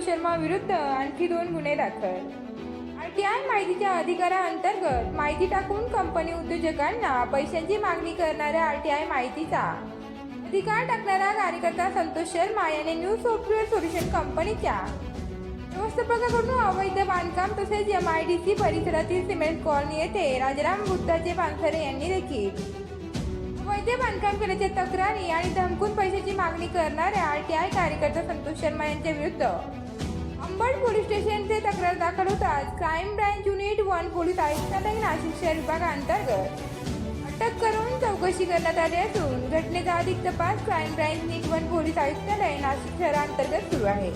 शर्मा विरुद्ध आणखी दोन गुन्हे दाखल. आय माहितीच्या अधिकाराअंतर्गत माहिती टाकून कंपनी उद्योजकांना पैशांची मागणी करणाऱ्या आर टी आय माहितीचा अधिकार टाकणारा कार्यकर्ता संतोष शर्मा याने न्यू सॉफ्टवेअर सोल्युशन कंपनीच्या व्यवस्थापकाकडून अवैध बांधकाम तसेच एम आय डी सी परिसरातील सिमेंट कॉलनी येथे राजाराम गुप्ताचे पानसरे यांनी देखील अवैध बांधकाम केल्याच्या तक्रारी आणि धमकून पैशाची मागणी करणाऱ्या आय टी आय कार्यकर्ता संतोष शर्मा यांच्या विरुद्ध. अंबड पोलीस स्टेशनचे तक्रार दाखल होताच crime branch unit one police आयुक्तालय नाशिक शहर विभागाअंतर्गत अटक करून चौकशी करण्यात आली असून घटनेचा अधिक तपास crime branch unit one police आयुक्तालय नाशिक शहराअंतर्गत सुरू आहे.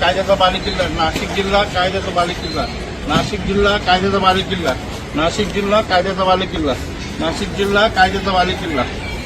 कायद्याचा बालेकिल्ला नाशिक जिल्हा कायद्याचा बालेकिल्ला नाशिक जिल्हा कायद्याचा बालेकिल्ला नाशिक जिल्हा कायद्याचा बालेकिल्ला नाशिक जिल्हा कायद्याचा बालेकिल्ला